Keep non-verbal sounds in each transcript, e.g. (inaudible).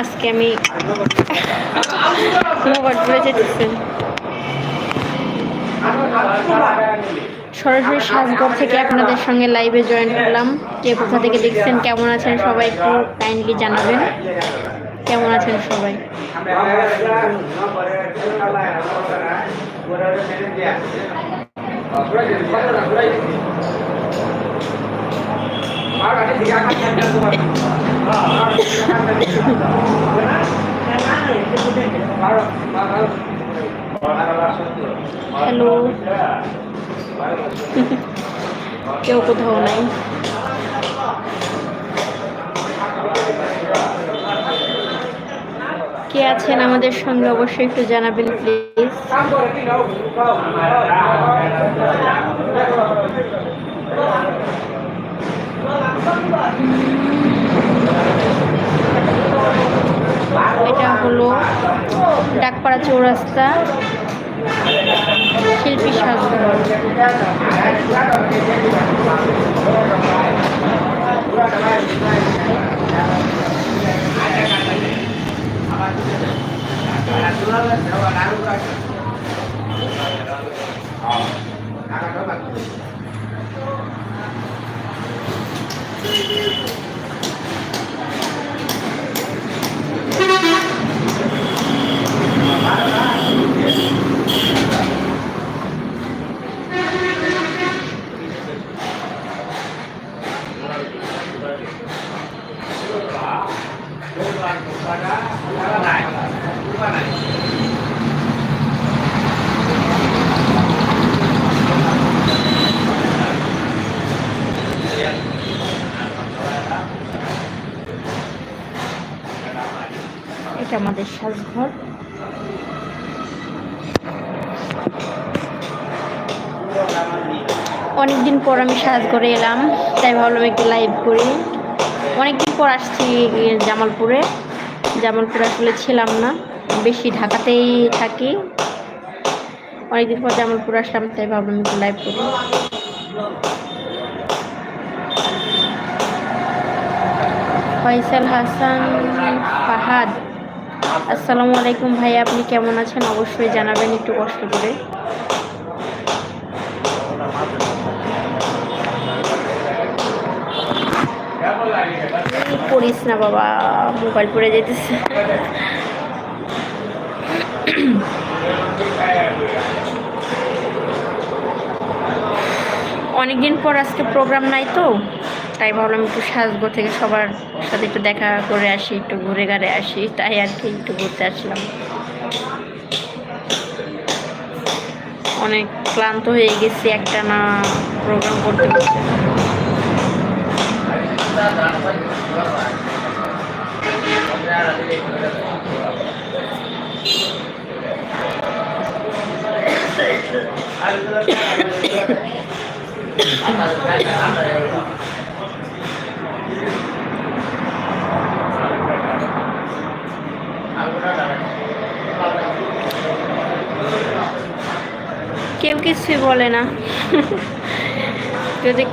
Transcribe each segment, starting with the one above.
আজকে আমি সরাসরি সাজগর থেকে আপনাদের সঙ্গে লাইভে জয়েন করলাম। কে কোথা থেকে দেখছেন, কেমন আছেন সবাই একটু কাইন্ডলি জানাবেন। কেমন আছেন সবাই? হ্যালো কেউ কোথাও নাই। কে আছেন আমাদের সঙ্গে? অবশ্যই একটু জানাবেন প্লিজ এটা হলো ডাকপাড়া চৌরাস্তা শিল্পী সাজঘর এটা আমাদের সাজঘর। অনেকদিন পর আমি সাজঘরে এলাম, তাই ভাবলাম একটু লাইভ করি। অনেকদিন পর আসছি জামালপুরে। জামালপুরে আসলে ছিলাম না, বেশি ঢাকাতেই থাকি। অনেকদিন পর জামালপুর আসলাম, তাই ভাবলাম একটু লাইভ করি। ফয়সাল হাসান ফাহাদ। আসসালামু আলাইকুম ভাই, আপনি কেমন আছেন? অবশ্যই জানাবেন একটু কষ্ট করে। পড়িস না বাবা মোবাইল পড়ে যেতেছে। অনেকদিন পর আজকে প্রোগ্রাম নাই তো। তাই ভাবলাম একটু সাজগো থেকে সবার সাথে একটু দেখা করে আসি, একটু ঘুরে ঘাড়ে আসি, তাই আর কি একটু ঘুরতে আসলাম। অনেক ক্লান্ত হয়ে গেছি, একটা না প্রোগ্রাম করতে করতে (laughs) কেউ কিছুই বলে না। যদি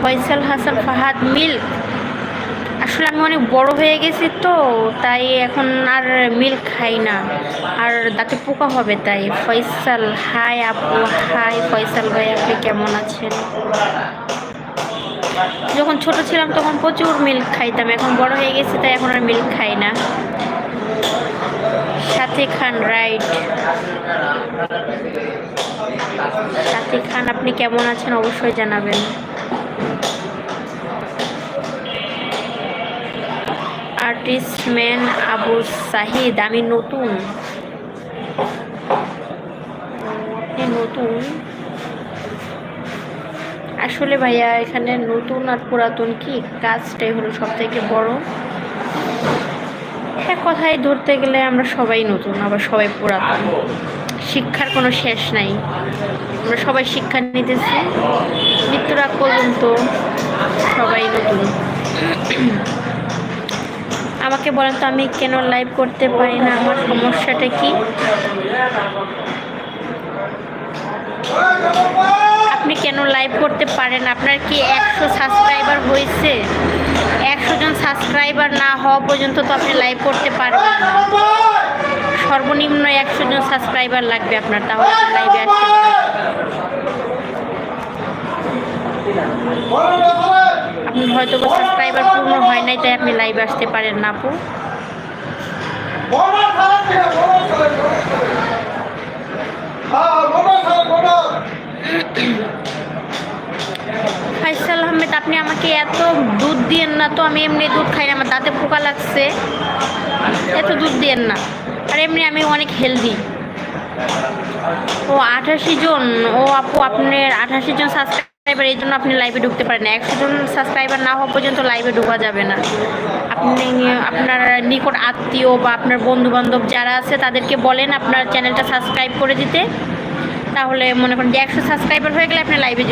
ফয়সাল হাসান ফাহাদ মিল্ক। আসলে আমি অনেক বড় হয়ে গেছি তো, তাই এখন আর মিল্ক খাই না। আর দাঁতে পোকা হবে তাই। ফয়সাল, হাই আপু, হাই ফয়সাল ভাই, আপনি কেমন আছেন? যখন ছোট ছিলাম তখন প্রচুর মিল্ক খাইতাম, এখন বড় হয়ে গেছি তাই এখন আর মিল্ক খাই না। সাথে খান, রাইট। সাথে খান, আপনি কেমন আছেন অবশ্যই জানাবেন। ম্যান আবু সাহিদ, আমি নতুন। আপনি নতুন? আসলে ভাইয়া, এখানে নতুন আর পুরাতন কি? কাজটাই হলো সব থেকে বড়। এক কথায় ধরতে গেলে আমরা সবাই নতুন, আবার সবাই পুরাতন। শিক্ষার কোনো শেষ নাই। আমরা সবাই শিক্ষা নিতেছি। মৃত্যুর পর্যন্ত সবাই নতুন। আমাকে বলেন তো আমি কেন লাইভ করতে পারি না? আমার সমস্যাটা কি? আপনি কেন লাইভ করতে পারেন? আপনার কি একশো সাবস্ক্রাইবার হয়েছে? একশো জন সাবস্ক্রাইবার না হওয়া পর্যন্ত তো আপনি লাইভ করতে পারবেন সর্বনিম্ন একশো জন সাবস্ক্রাইবার লাগবে আপনার, তাহলে লাইভে পারবেন। আপনি হয়তো সাবস্ক্রাইবার পূর্ণ হয় নাই তাই আপনি লাইভে আসতে পারেন না আপু। ফাইসাল আহমেদ আপনি আমাকে এত দুধ দিয়েন না তো আমি এমনি দুধ খাই না আমার দাঁতে পোকা লাগছে। এত দুধ দিয়েন না। আর এমনি আমি অনেক হেলদি ও আঠাশি জন ও আপু আপনার আঠাশি জন সাবস্ক্রাইবার এই জন্য আপনি লাইভে ঢুকতে পারেন একশো জন সাবস্ক্রাইবার না হওয়া পর্যন্ত লাইভে ঢোকা যাবে না। আপনি আপনার নিকট আত্মীয় বা আপনার বন্ধু বান্ধব যারা আছে, তাদেরকে বলেন আপনার চ্যানেলটা সাবস্ক্রাইব করে দিতে। তাহলে মনে করেন যে একশো সাবস্ক্রাইবার হয়ে গেলে আপনি লাইভে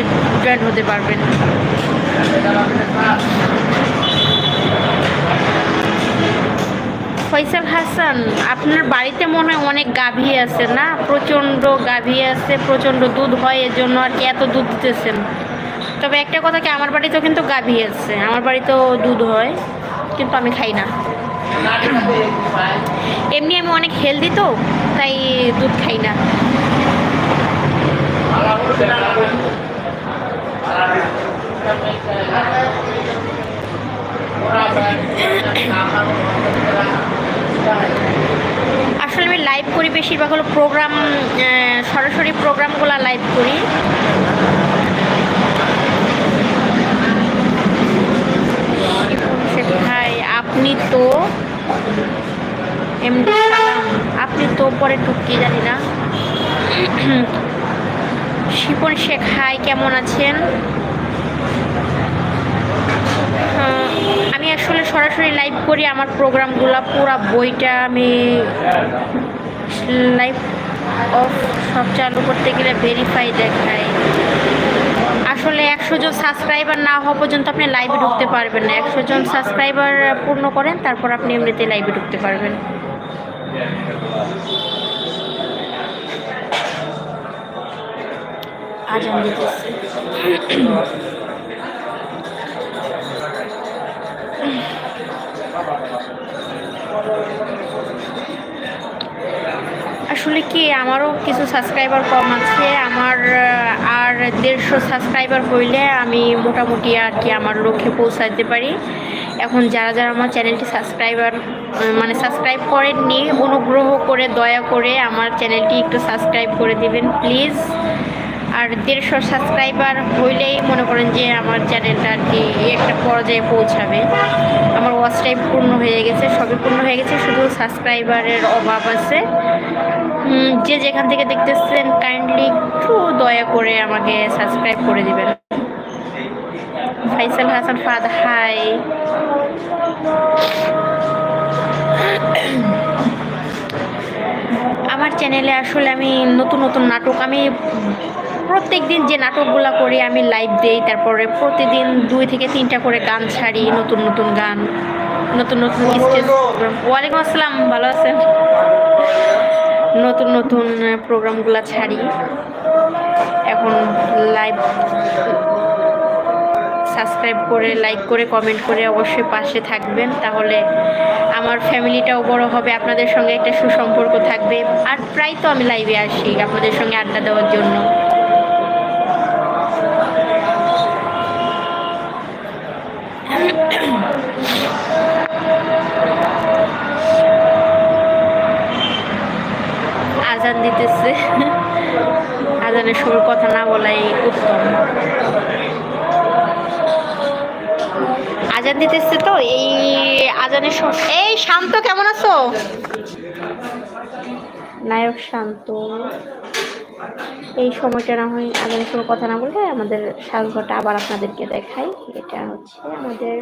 জয়েন হতে পারবেন। ফয়সাল হাসান, আপনার বাড়িতে মনে হয় অনেক গাভী আছে না? প্রচণ্ড গাভী আছে, প্রচণ্ড দুধ হয় এর জন্য আর কি এত দুধ দিতেছেন। তবে একটা কথা কি, আমার বাড়িতেও কিন্তু গাভী আছে। আমার বাড়িতেও দুধ হয়, কিন্তু আমি খাই না। এমনি আমি অনেক হেলদি তো, তাই দুধ খাই না। আসলে আমি লাইভ করি, বেশিরভাগ হলো প্রোগ্রাম সরাসরি প্রোগ্রামগুলো লাইভ করি ভাই আপনি তো সালাম। আপনি তো পরে ঢুকিয়ে জানি না। শিপন শেখ, হাই, কেমন আছেন? আমি আসলে সরাসরি লাইভ করি, আমার প্রোগ্রামগুলো পুরো বইটা আমি লাইভ অফ সব চালু করতে গেলে ভেরিফাই দেখায় আসলে একশো জন সাবস্ক্রাইবার না হওয়া পর্যন্ত আপনি লাইভে ঢুকতে পারবেন না। একশো জন সাবস্ক্রাইবার পূর্ণ করেন, তারপর আপনি এমনিতে লাইভে ঢুকতে পারবেন। আসলে কি, আমারও কিছু সাবস্ক্রাইবার কম আছে। আমার দেড়শো সাবস্ক্রাইবার হইলে আমি মোটামুটি আর কি আমার লক্ষ্যে পৌঁছাতে পারি। এখন যারা যারা আমার চ্যানেলটি সাবস্ক্রাইবার মানে সাবস্ক্রাইব করেননি, অনুগ্রহ করে, দয়া করে আমার চ্যানেলটি একটু সাবস্ক্রাইব করে দেবেন, প্লিজ। আর দেড়শো সাবস্ক্রাইবার হইলেই মনে করেন যে আমার চ্যানেলটা আর কি একটা পর্যায়ে পৌঁছাবে। আমার ওয়াচ টাইম পূর্ণ হয়ে গেছে, সবই পূর্ণ হয়ে গেছে, শুধু সাবস্ক্রাইবারের অভাব আছে। যে যেখান থেকে দেখতেছেন কাইন্ডলি একটু দয়া করে আমাকে সাবস্ক্রাইব করে দেবেন। ফাইসাল হাসান ফাদ হাই আমার চ্যানেলে আসলে আমি নতুন নতুন নাটক আমি প্রত্যেক দিন যে নাটকগুলো করি আমি লাইভ দিই তারপরে প্রতিদিন দুই থেকে তিনটা করে গান ছাড়ি নতুন নতুন গান নতুন নতুন স্টেজ ওয়ালাইকুম আসসালাম ভালো আছেন? নতুন নতুন প্রোগ্রামগুলো ছাড়ি। এখন লাইভ সাবস্ক্রাইব করে লাইক করে কমেন্ট করে অবশ্যই পাশে থাকবেন। তাহলে আমার ফ্যামিলিটাও বড় হবে আপনাদের সঙ্গে একটা সুসম্পর্ক থাকবে। আর প্রায় তো আমি লাইভে আসি আপনাদের সঙ্গে আড্ডা দেওয়ার জন্য আজান দিতেছে আজানের সময় কথা না বলাই উত্তম। আজান দিতেছে তো, এই আজানের এই শান্ত, কেমন আছো? নায়ক শান্ত। এই সময়টা না হয় আগামী সময় কথা না বললে আমাদের সাজঘরটা আবার আপনাদেরকে দেখাই। এটা হচ্ছে আমাদের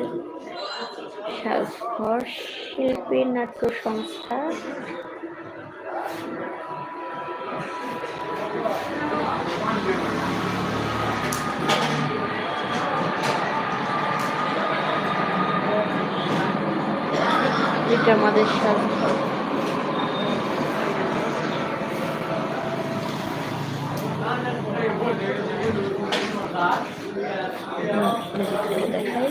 সাজঘর শিল্পী নাট্য সংস্থা। এটা আমাদের দেখাই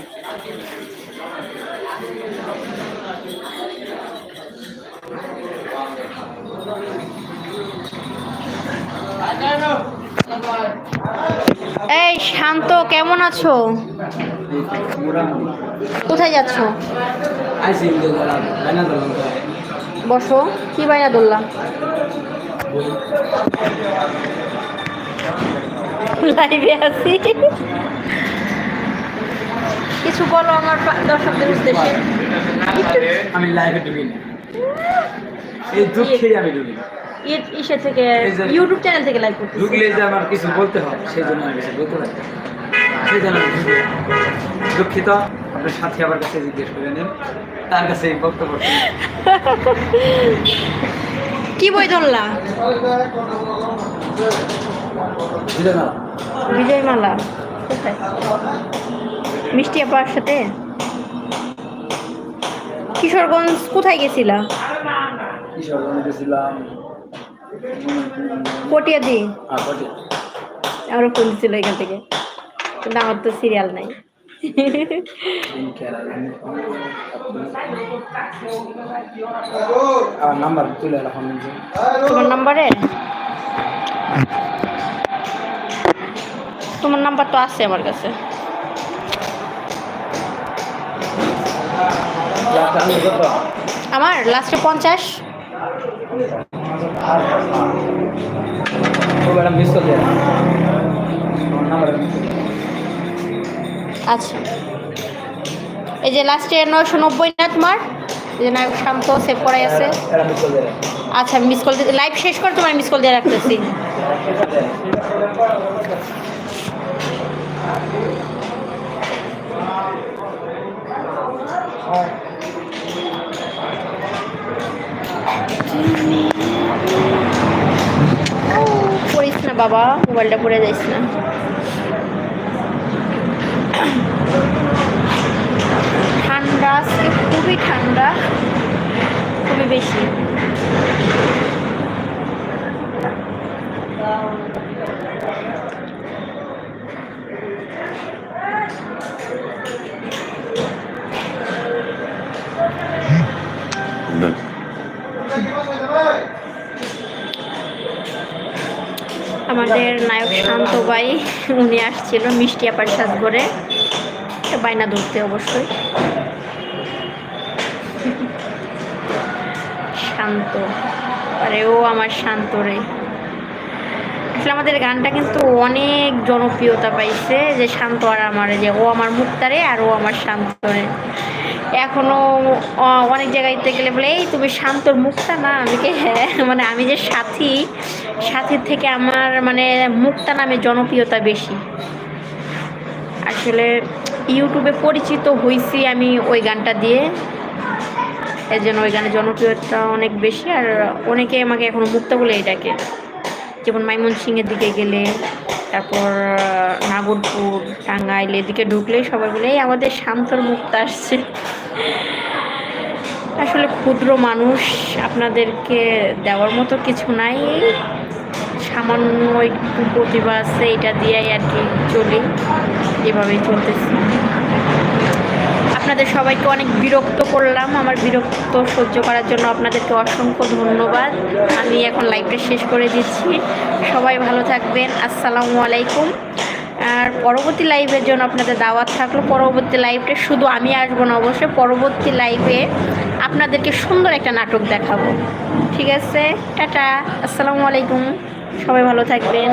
এই শান্ত কেমন আছো? কোথায় যাচ্ছো? বসো কি বাইনা দোল্লা লাইভে আছি। কিছু বলো আমার দর্শকদের উদ্দেশ্যে। আমি লাইভে ঢুকি না। এই দুঃখেই আমি ঢুকি ইসে থেকে ইউটিউব চ্যানেল থেকে লাইভ করতেছি? ঢুকলে যে আমার কিছু বলতে হয় সেই জন্য আমি কিছু বলতে পারি সেই জন্য। দুঃখিত। আপনার সাথে আমার কাছে জিজ্ঞেস করে নিন। তার কাছে এই বক্তব্য। কি বই ধরলা? বিজয়মালা। মিষ্টি আপার সাথে? কিশোরগঞ্জ কোথায় গেছিলা? কিশোর আমি গেছিলাম পটিয়া দি আপটে আমারও ছিল এখান থেকে? কিন্তু আমার তো সিরিয়াল নাই। আমার নাম্বার তুলে রাখুন তোমার নাম্বারে তোমার নাম্বার তো আছে আমার কাছে আমার লাস্টে পঞ্চাশ ম্যাডাম মিস করলে আমার নাম্বার আচ্ছা। এই যে লাস্টে নয়শো নব্বই না তোমার যে নায়ক শান্ত সেভ করাই আছে। আচ্ছা মিস কল দিয়ে লাইভ শেষ করে তোমার মিস কল দিয়ে রাখতেছি। পড়িস না বাবা, মোবাইলটা পড়ে যাইস না। ঠান্ডা, আজকে খুবই ঠান্ডা, খুবই বেশি। আমাদের নায়ক শান্ত ভাই, উনি আসছিল মিষ্টি আপার সাজ করে বায়না ধরতে অবশ্যই। শান্ত। আরে ও আমার শান্ত রে। আসলে আমাদের গানটা কিন্তু অনেক জনপ্রিয়তা পাইছে যে শান্ত আর আমার যে ও আমার মুক্তারে আর ও আমার শান্তরে। এখনও আহ, অনেক জায়গাতে গেলে বলে এই তুমি শান্তর মুক্তা না? আমি কি? হ্যাঁ মানে আমি যে সাথী সাথীর থেকে আমার মানে মুক্তা নামে জনপ্রিয়তা বেশি। আসলে ইউটিউবে পরিচিত হয়েছি আমি ওই গানটা দিয়ে। এর জন্য ওই গানের জনপ্রিয়তা অনেক বেশি আর অনেকে আমাকে এখনও মুক্তা বলেই ডাকে। যেমন মাইমন সিংয়ের দিকে গেলে, তারপর নাগরপুর, টাঙ্গাইল এদিকে ঢুকলেই সবাই বলে, এই আমাদের শান্তর মুক্তা আসছে। আসলে ক্ষুদ্র মানুষ আপনাদেরকে দেওয়ার মতো কিছু নাই। সামান্য একটু প্রতিভা আছে, এটা দিয়েই আর কি চলি। এভাবেই চলতেছি। আপনাদের সবাইকে অনেক বিরক্ত করলাম। আমার বিরক্ত সহ্য করার জন্য আপনাদেরকে অসংখ্য ধন্যবাদ। আমি এখন লাইভটা শেষ করে দিচ্ছি। সবাই ভালো থাকবেন। আসসালামু আলাইকুম। আর পরবর্তী লাইভের জন্য আপনাদের দাওয়াত থাকল। পরবর্তী লাইভটা শুধু আমি আসব না অবশ্যই। পরবর্তী লাইভে আপনাদেরকে সুন্দর একটা নাটক দেখাবো। ঠিক আছে? টাটা। আসসালামু আলাইকুম। সবাই ভালো থাকবেন।